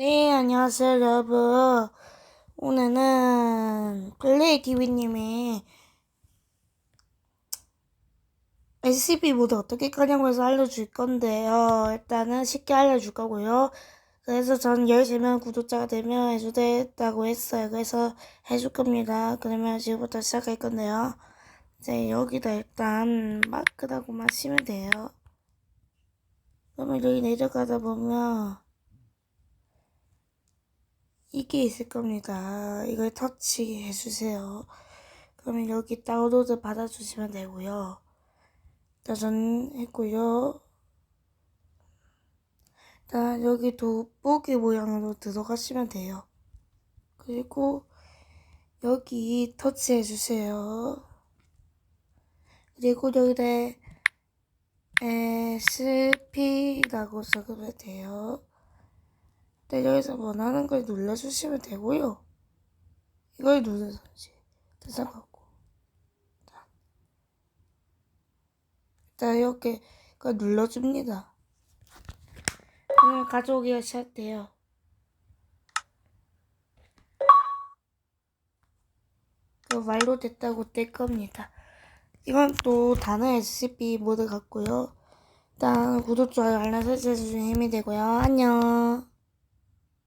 네, 안녕하세요, 여러분. 오늘은 플레이TV님의 SCP 모드 어떻게 끄냐고 해서 알려줄 건데요. 일단은 쉽게 알려줄 거고요. 그래서 전 13명 구독자가 되면 해주겠다고 했어요. 그래서 해줄 겁니다. 그러면 지금부터 시작할 건데요. 이제 여기다 일단 마크라고만 치면 돼요. 그러면 여기 내려가다 보면 이게 있을 겁니다. 이걸 터치해 주세요. 그러면 여기 다운로드 받아주시면 되고요. 전 했고요. 일단 여기 돋보기 모양으로 들어가시면 돼요. 그리고 여기 터치해 주세요. 그리고 여기다 SP라고 적으면 돼요. 네, 여기서 원하는 걸 눌러주시면 되고요. 이걸 누르든지 뜯어갖고 일단 이렇게 이걸 눌러줍니다. 그러면 가져오기가 시작돼요. 그 말로 됐다고 뜰 겁니다. 이건 또 단어 SCP 모드 같고요. 일단 구독, 좋아요, 알람 설정 해주시면 힘이 되고요. 안녕.